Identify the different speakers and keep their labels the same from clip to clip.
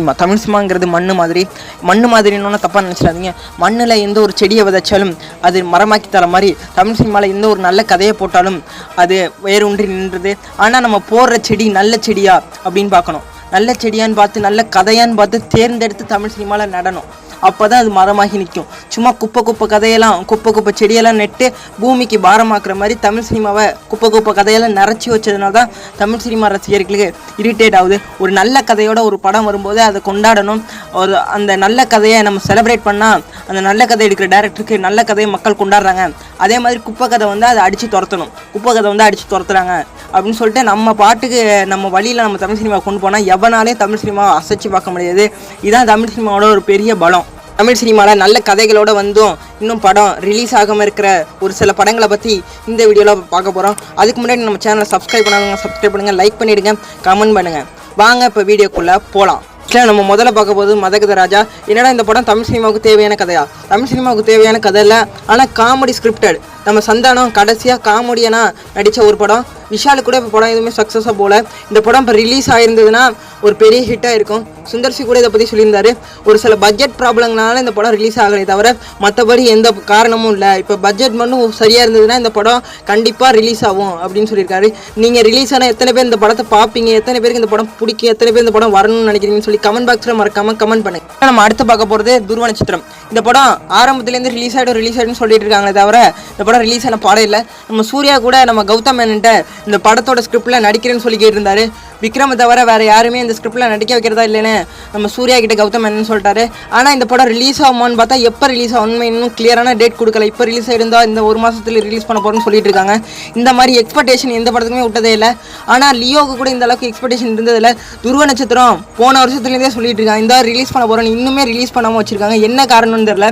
Speaker 1: Cinema Tamil சினிமாங்கிறது மண் மாதிரி. மண் மாதிரின்னு தப்பாக நினச்சிடாதீங்க. மண்ணில் எந்த ஒரு செடியை விதைச்சாலும் அது மரமாக்கி தர மாதிரி தமிழ் சினிமாவில் எந்த ஒரு நல்ல கதையை போட்டாலும் அது வேரூன்றி நின்றுது. ஆனால் நம்ம போடுற செடி நல்ல செடியா அப்படின்னு பார்க்கணும். நல்ல செடியான்னு பார்த்து நல்ல கதையான்னு பார்த்து தேர்ந்தெடுத்து தமிழ் சினிமாவில் நடனும் அப்போ தான் அது மரமாகி நிற்கும். சும்மா குப்பை குப்பை கதையெல்லாம் குப்பை குப்பை செடியெல்லாம் நெட்டு பூமிக்கு பாரமாக்குற மாதிரி தமிழ் சினிமாவை குப்பை குப்பை கதையெல்லாம் நிறச்சி வச்சதுனால தான் தமிழ் சினிமா ரசிகர்களுக்கு இரிட்டேட் ஆகுது. ஒரு நல்ல கதையோட ஒரு படம் வரும்போது அதை கொண்டாடணும். ஒரு அந்த நல்ல கதையை நம்ம செலிப்ரேட் பண்ணால் அந்த நல்ல கதை எடுக்கிற டேரக்டருக்கு நல்ல கதையை மக்கள் கொண்டாடுறாங்க. அதே மாதிரி குப்பை கதை வந்து அதை அடித்து துரத்தணும். குப்பை கதை வந்து அடித்து துரத்துறாங்க. அப்படின்னு சொல்லிட்டு நம்ம பாட்டுக்கு நம்ம வழியில் நம்ம தமிழ் சினிமா கொண்டு போனால் எவனாலே தமிழ் சினிமாவை அசைச்சு பார்க்க முடியாது. இதுதான் தமிழ் சினிமாவோட ஒரு பெரிய பலம். தமிழ் சினிமாவில் நல்ல கதைகளோடு வந்தும் இன்னும் படம் ரிலீஸ் ஆகாமல் இருக்கிற ஒரு சில படங்களை பற்றி இந்த வீடியோவில் பார்க்க போகிறோம் அதுக்கு முன்னாடி நம்ம சேனலை சப்ஸ்கிரைப் பண்ணாதவங்க சப்ஸ்கிரைப் பண்ணுங்கள் லைக் பண்ணிவிடுங்க கமெண்ட் பண்ணுங்கள் வாங்க இப்போ வீடியோக்குள்ளே போகலாம் ஆக்சுவலாக நம்ம முதல்ல பார்க்க போது மதகத ராஜா. என்னடா இந்த படம் தமிழ் சினிமாவுக்கு தேவையான கதையா? தமிழ் சினிமாவுக்கு தேவையான கதை இல்லை. ஆனால் காமெடி ஸ்கிரிப்டட் நம்ம சந்தானம் கடைசியாக காமெடியனாக நடித்த ஒரு படம். விஷாலு கூட இப்போ படம் எதுவுமே சக்ஸஸாக போகல இந்த படம் இப்போ ரிலீஸ் ஆகிருந்ததுன்னா ஒரு பெரிய ஹிட்டாக இருக்கும். சுந்தர்சி கூட இதை பற்றி சொல்லியிருந்தாரு. ஒரு சில பட்ஜெட் ப்ராப்ளம்னால இந்த படம் ரிலீஸ் ஆகலை தவிர மற்றபடி எந்த காரணமும் இல்லை. இப்போ பட்ஜெட் மட்டும் சரியாக இருந்ததுன்னா இந்த படம் கண்டிப்பாக ரிலீஸ் ஆகும் அப்படின்னு சொல்லியிருக்காரு. நீங்கள் ரிலீஸ் ஆனால் எத்தனை பேர் இந்த படத்தை பார்ப்பீங்க? எத்தனை பேருக்கு இந்த படம் பிடிக்கும்? எத்தனை பேர் இந்த படம் வரணும்னு நினைக்கிறீங்கன்னு சொல்லி கமெண்ட் பாக்ஸில் மறக்காமல் கமெண்ட் பண்ணுங்க. நம்ம அடுத்து பார்க்க போகிறது துருவ நட்சத்திரம். இந்த படம் ஆரம்பத்துலேருந்து ரிலீஸ் ஆகிடும் ரிலீஸ் ஆகிடும்னு சொல்லிட்டு இருக்காங்களே தவிர இந்த படம் ரிலீஸ் ஆன படம் இல்லை. நம்ம சூர்யா கூட நம்ம கௌதம் மேனன்ட்ட இந்த படத்தோட ஸ்கிரிப்டில் நடிக்கிறேன்னு சொல்லி கேட்டிருந்தாரு. விக்ரமை தவிர வேறு யாருமே இந்த ஸ்கிரிப்டில் நடிக்க வைக்கிறதா இல்லைன்னு நம்ம சூர்யா கிட்ட கௌதம் மேனன் சொல்லிட்டாரு. ஆனால் இந்த படம் ரிலீஸ் ஆகுமான்னு பார்த்தா எப்போ ரிலீஸ் ஆகும் இன்னும் கிளியரான டேட் கொடுக்கல. இப்போ ரிலீஸ் ஆயிருந்தா இந்த ஒரு மாதத்தில் ரிலீஸ் பண்ண போகிறோம்னு சொல்லிட்டு இருக்காங்க. இந்த மாதிரி எக்ஸ்பெக்டேஷன் எந்த படத்துக்குமே விட்டதே இல்லை. ஆனால் லியோவுக்கு கூட இந்த அளவுக்கு எக்ஸ்பெக்டேஷன் இருந்ததில்ல துருவ நட்சத்திரம் போன வருஷத்துலேருந்தே சொல்லிட்டு இருக்காங்க. இந்த ரிலீஸ் பண்ண போகிறோம் இன்னுமே ரிலீஸ் பண்ணாமல் வச்சிருக்காங்க. என்ன காரணம் காரணம்னு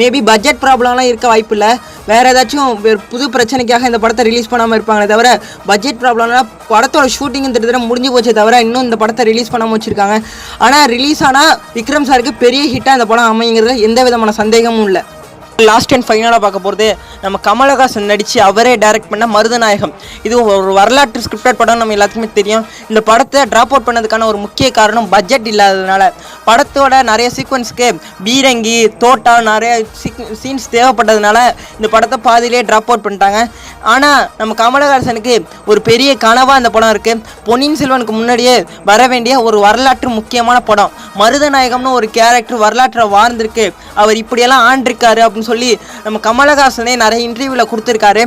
Speaker 1: மேபி பட்ஜெட் ப்ராப்ளம்லாம் இருக்க வாய்ப்பு இல்லை வேறு ஏதாச்சும் புது பிரச்சனைக்காக இந்த படத்தை ரிலீஸ் பண்ணாமல் இருப்பாங்களே தவிர பட்ஜெட் ப்ராப்ளம்னா படத்தோட ஷூட்டிங் திட்டத்தட்ட முடிஞ்சு போச்சே தவிர இன்னும் இந்த படத்தை ரிலீஸ் பண்ணாமல் வச்சுருக்காங்க. ஆனால் ரிலீஸ் ஆனால் விக்ரம் சாருக்கு பெரிய ஹிட்டாக இந்த படம் அமைங்கிறதுல எந்த விதமான சந்தேகமும் இல்லை. லாஸ்ட் அண்ட் ஃபைனலாக பார்க்க போகிறது நம்ம கமலஹாசன் நடித்து அவரே டைரக்ட் பண்ண மருதநாயகம். இது ஒரு வரலாற்று ஸ்கிரிப்டட் படம் நம்ம எல்லாத்துக்குமே தெரியும். இந்த படத்தை ட்ராப் அவுட் பண்ணதுக்கான ஒரு முக்கிய காரணம் பட்ஜெட் இல்லாததுனால. படத்தோட நிறைய சீக்வன்ஸ்க்கு பீரங்கி தோட்டா நிறைய சீன்ஸ் தேவைப்பட்டதுனால இந்த படத்தை பாதியிலே ட்ராப் அவுட் பண்ணிட்டாங்க. ஆனால் நம்ம கமலஹாசனுக்கு ஒரு பெரிய கனவாக அந்த படம் இருக்குது பொன்னியின் செல்வனுக்கு முன்னாடியே வர வேண்டிய ஒரு வரலாற்று முக்கியமான படம். மருதநாயகம்னு ஒரு கேரக்டர் வரலாற்றை வாழ்ந்திருக்கு அவர் இப்படியெல்லாம் ஆண்டிருக்காரு அப்படின்னு சொல்லி நம்ம கமலஹாசனே நிறைய இன்டர்வியூவில் கொடுத்துருக்காரு.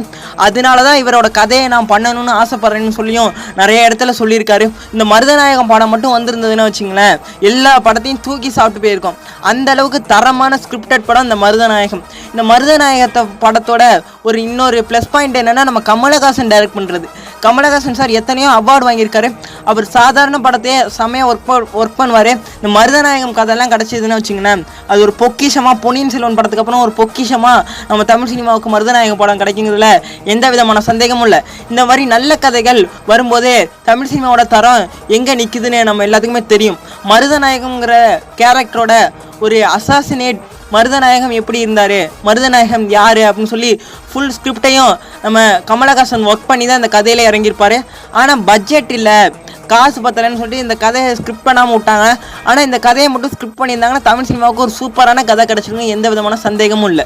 Speaker 1: அதனால தான் இவரோட கதையை நான் பண்ணணும்னு ஆசைப்பட்றேன்னு சொல்லியும் நிறைய இடத்துல சொல்லியிருக்காரு. இந்த மருதநாயகம் படம் மட்டும் வந்திருந்ததுன்னு வச்சுங்களேன் எல்லா படத்தையும் தூக்கி சாப்பிட்டு போயிருக்கோம். அந்த அளவுக்கு தரமான ஸ்கிரிப்டட் படம் இந்த மருதநாயகம். இந்த மருதநாயகத்தை படத்தோட ஒரு இன்னொரு ப்ளஸ் பாயிண்ட் என்னென்னா நம்ம கமலஹாசன் டைரக்ட் பண்ணுறது கமலஹாசன் சார் எத்தனையோ அவார்டு வாங்கியிருக்காரு. அவர் சாதாரண படத்தையே செமையாக ஒர்க் ஒர்க் பண்ணுவார். இந்த மருதநாயகம் கதையெல்லாம் கிடச்சிதுன்னு வச்சுங்களேன் அது ஒரு பொக்கிஷமாக பொன்னியின் செல்வன் படத்துக்கு அப்புறம் ஒரு பொக்கிஷமாக நம்ம தமிழ் சினிமாவுக்கு மருதநாயகம் படம் கிடைக்குங்கிறதுல எந்த விதமான சந்தேகமும் இல்லை. இந்த மாதிரி நல்ல கதைகள் வரும்போதே தமிழ் சினிமாவோட தரம் எங்கே நிற்குதுன்னு நம்ம எல்லாத்துக்குமே தெரியும். மருதநாயகம்ங்கிற கேரக்டரோட ஒரு அசாசினேட் மருதநாயகம் எப்படி இருந்தார்? மருதநாயகம் யார்? அப்படின்னு சொல்லி ஃபுல் ஸ்கிரிப்டையும் நம்ம கமலஹாசன் ஒர்க் பண்ணி தான் இந்த கதையில் இறங்கியிருப்பார். ஆனால் பட்ஜெட் இல்லை. காசு பத்தலைன்னு சொல்லிட்டு இந்த கதையை ஸ்கிரிப்ட் பண்ணாமல் விட்டாங்க. ஆனால் இந்த கதையை மட்டும் ஸ்கிரிப்ட் பண்ணியிருந்தாங்கன்னா தமிழ் சினிமாவுக்கு ஒரு சூப்பரான கதை கிடச்சிருக்கும். எந்த விதமான சந்தேகமும் இல்லை.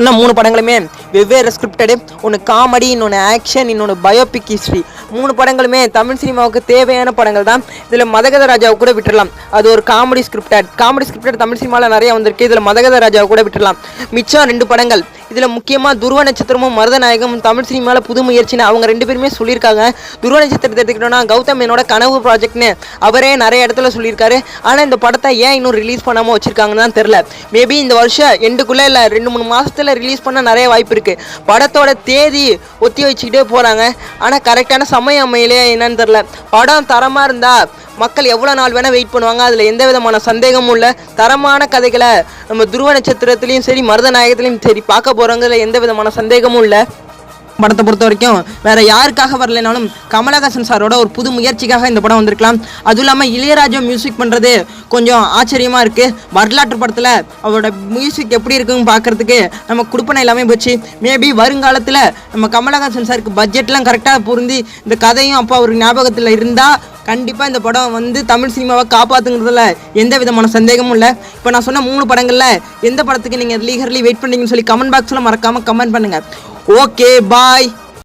Speaker 1: இன்னும் மூணு படங்களுமே வெவ்வேறு ஸ்கிரிப்டடு ஒன்று காமெடி இன்னொன்று ஆக்ஷன் இன்னொன்று பயோபிக் ஹிஸ்ட்ரி மூணு படங்களுமே தமிழ் சினிமாவுக்கு தேவையான படங்கள் தான். இதில் மதகத ராஜாவை கூட விட்டுடலாம் அது ஒரு comedy scripted comedy scripted Tamil சினிமாவில் நிறைய வந்திருக்கு. இதில் மதகத ராஜாவை கூட விட்டுடலாம் மிச்சம் ரெண்டு படங்கள். இதில் முக்கியமாக துருவ நட்சத்திரமும் மருதநாயகமும் தமிழ் சினிமாவில் புது முயற்சின்னு அவங்க ரெண்டு பேருமே சொல்லியிருக்காங்க. துருவ நட்சத்திரத்தை எடுத்துக்கிட்டோன்னா கௌதம் என்னோட கனவு ப்ராஜெக்ட்னு அவரே நிறைய இடத்துல சொல்லியிருக்காரு. ஆனால் இந்த படத்தை ஏன் இன்னும் ரிலீஸ் பண்ணாமல் வச்சிருக்காங்கன்னு தான் தெரில மேபி இந்த வருஷம் எண்டுக்குள்ளே இல்லை ரெண்டு மூணு மாதத்தில் ரிலீஸ் பண்ண நிறைய வாய்ப்பு இருக்குது படத்தோட தேதி ஒத்தி வச்சுக்கிட்டே போகிறாங்க ஆனால் கரெக்டான சமயம் அமையிலே என்னன்னு தெரில படம் தரமாக இருந்தால் மக்கள் எவ்வளோ நாள் வேணால் வெயிட் பண்ணுவாங்க. அதில் எந்த விதமான சந்தேகமும் இல்லை. தரமான கதைகளை நம்ம துருவ நட்சத்திரத்துலேயும் சரி மருதநாயகத்துலேயும் சரி பார்க்க போகிறோம் போகிறவங்கள எந்த விதமான சந்தேகமும் இல்லை. படத்தை பொறுத்த வரைக்கும் வேற யாருக்காக வரலைனாலும் கமலஹாசன் சாரோட ஒரு புது முயற்சிக்காக இந்த படம் வந்திருக்கலாம். அதுவும் இல்லாமல் இளையராஜா மியூசிக் பண்ணுறது கொஞ்சம் ஆச்சரியமாக இருக்குது வரலாற்று படத்தில் அவரோட மியூசிக் எப்படி இருக்குன்னு பார்க்குறதுக்கு நம்ம கொடுப்பனை எல்லாமே போச்சு. மேபி வருங்காலத்தில் நம்ம கமலஹாசன் சாருக்கு பட்ஜெட்லாம் கரெக்டாக பொருந்தி இந்த கதையும் அப்போ அவர் ஞாபகத்தில் இருந்தால் கண்டிப்பாக இந்த படம் வந்து தமிழ் சினிமாவை காப்பாற்றுங்கிறதுல எந்த விதமான சந்தேகமும் இல்லை. இப்போ நான் சொன்ன மூணு படங்களில் எந்த படத்துக்கு நீங்கள் லீகர்லி வெயிட் பண்ணுறீங்கன்னு சொல்லி கமெண்ட் பாக்ஸில் மறக்காமல் கமெண்ட் பண்ணுங்கள் ஓகே பாய்